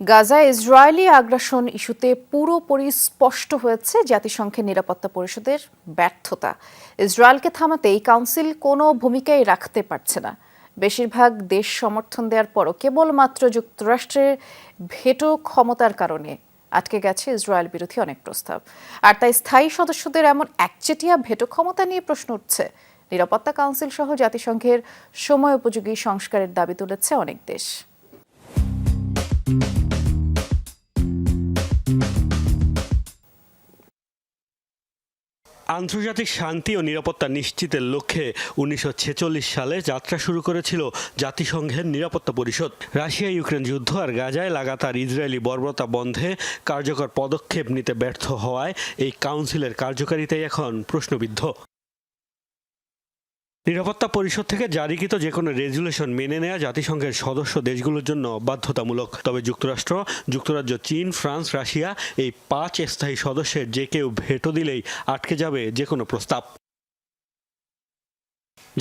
Gaza Israeli আগ্রাসন ইস্যুতে পুরোপুরি স্পষ্ট হয়েছে জাতিসংঘের নিরাপত্তা পরিষদের ব্যর্থতা। ইসরায়েলকে থামাতে এই কাউন্সিল কোনো ভূমিকাই রাখতে পারছে না। বেশিরভাগ দেশ সমর্থন দেওয়ার পরও কেবলমাত্র যুক্তরাষ্ট্রের ভেটো ক্ষমতার কারণে আটকে গেছে ইসরায়েল বিরোধী অনেক প্রস্তাব। আর তাই স্থায়ী সদস্যদের এমন একচেটিয়া ভেটো ক্ষমতা নিয়ে প্রশ্ন উঠছে। নিরাপত্তা কাউন্সিল সহ জাতিসংঘের সময় উপযোগী সংস্কারের দাবি তুলেছে অনেক দেশ। আন্তর্জাতিক শান্তি ও নিরাপত্তা নিশ্চিতের লক্ষ্যে উনিশশো ছেচল্লিশ সালে যাত্রা শুরু করেছিল জাতিসংঘের নিরাপত্তা পরিষদ। রাশিয়া, ইউক্রেন যুদ্ধ আর গাজায় লাগাতার ইসরায়েলি বর্বরতা বন্ধে কার্যকর পদক্ষেপ নিতে ব্যর্থ হওয়ায় এই কাউন্সিলের কার্যকারিতাই এখন প্রশ্নবিদ্ধ। নিরাপত্তা পরিষদ থেকে জারিকৃত যে কোনো রেজুলেশন মেনে নেওয়া জাতিসংঘের সদস্য দেশগুলোর জন্য বাধ্যতামূলক। তবে যুক্তরাষ্ট্র, যুক্তরাজ্য চীন, ফ্রান্স, রাশিয়া এই পাঁচ স্থায়ী সদস্যের যে কেউ ভেটো দিলেই আটকে যাবে যে কোনো প্রস্তাব।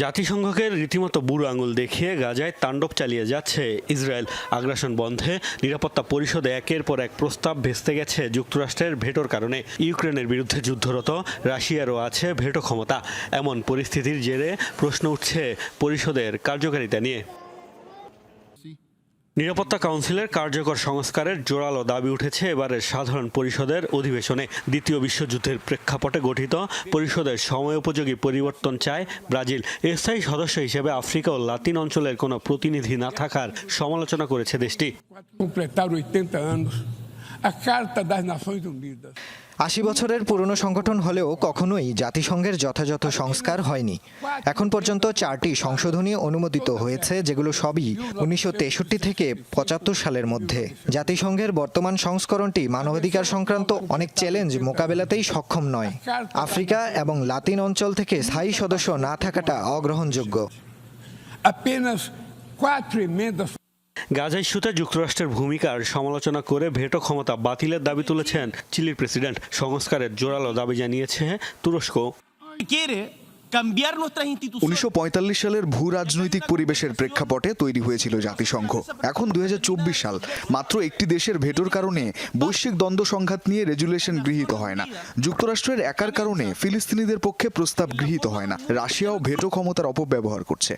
জাতিসংঘকে রীতিমতো বুড়ো আঙুল দেখিয়ে গাজায় তাণ্ডব চালিয়ে যাচ্ছে ইসরায়েল। আগ্রাসন বন্ধে নিরাপত্তা পরিষদে একের পর এক প্রস্তাব ভেস্তে গেছে যুক্তরাষ্ট্রের ভেটোর কারণে। ইউক্রেনের বিরুদ্ধে যুদ্ধরত রাশিয়ারও আছে ভেটো ক্ষমতা। এমন পরিস্থিতির জেরে প্রশ্ন উঠছে পরিষদের কার্যকারিতা নিয়ে। নিরাপত্তা কাউন্সিলের কার্যকর সংস্কারের জোরালো দাবি উঠেছে এবারের সাধারণ পরিষদের অধিবেশনে। দ্বিতীয় বিশ্বযুদ্ধের প্রেক্ষাপটে গঠিত পরিষদের সময় উপযোগী পরিবর্তন চায় ব্রাজিল। স্থায়ী সদস্য হিসেবে আফ্রিকা ও লাতিন অঞ্চলের কোনো প্রতিনিধি না থাকার সমালোচনা করেছে দেশটি। Completar 80 anos. A Carta das Nações Unidas. আশি বছরের পুরনো সংগঠন হলেও কখনোই জাতিসংঘের যথাযথ সংস্কার হয়নি। এখন পর্যন্ত চারটি সংশোধনী অনুমোদিত হয়েছে যেগুলো সবই উনিশশো তেষট্টি থেকে পঁচাত্তর সালের মধ্যে। জাতিসংঘের বর্তমান সংস্করণটি মানবাধিকার সংক্রান্ত অনেক চ্যালেঞ্জ মোকাবেলাতেই সক্ষম নয়। আফ্রিকা এবং লাতিন অঞ্চল থেকে স্থায়ী সদস্য না থাকাটা অগ্রহণযোগ্য। Apenas quatro emendas গাজা ইস্যুতে যুক্তরাষ্ট্রের ভূমিকার সমালোচনা করে ভেটো ক্ষমতা বাতিলের দাবি তুলেছেন চিলির প্রেসিডেন্ট। সংস্কারের জোরালো দাবি জানিয়েছে তুরস্ক. উনিশশো সালের ভূ রাজনৈতিক পরিবেশের প্রেক্ষাপটে তৈরি হয়েছিল জাতিসংঘ। এখন দুই হাজার চব্বিশ সাল। মাত্র একটি দেশের ভেটোর কারণে বৈশ্বিক দ্বন্দ্ব সংঘাত নিয়ে রেজুলেশন গৃহীত হয় না। যুক্তরাষ্ট্রের একার কারণে ফিলিস্তিনিদের পক্ষে প্রস্তাব গৃহীত হয় না। রাশিয়াও ভেটো ক্ষমতার অপব্যবহার করছে।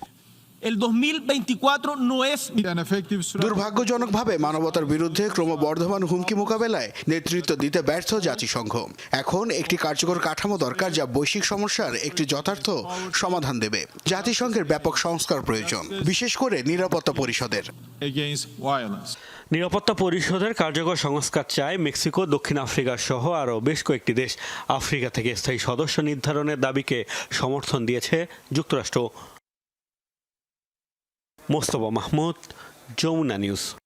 El 2024 no es দুর্ভাগ্যজনকভাবে মানবতার বিরুদ্ধে ক্রমবর্ধমান হুমকি মোকাবেলায় নেতৃত্ব দিতে ব্যর্থ জাতিসংঘ। এখন একটি কার্যকর কাঠামো দরকার যা বৈশ্বিক সমস্যার একটি যথার্থ সমাধান দেবে। জাতিসংঘের ব্যাপক সংস্কার প্রয়োজন বিশেষ করে নিরাপত্তা পরিষদের। নিরাপত্তা পরিষদের কার্যকর সংস্কার চায় মেক্সিকো দক্ষিণ আফ্রিকা সহ আরও বেশ কয়েকটি দেশ। আফ্রিকা থেকে স্থায়ী সদস্য নির্ধারণের দাবিকে সমর্থন দিয়েছে যুক্তরাষ্ট্র। مصطفی محمود جونانیوس نیوز.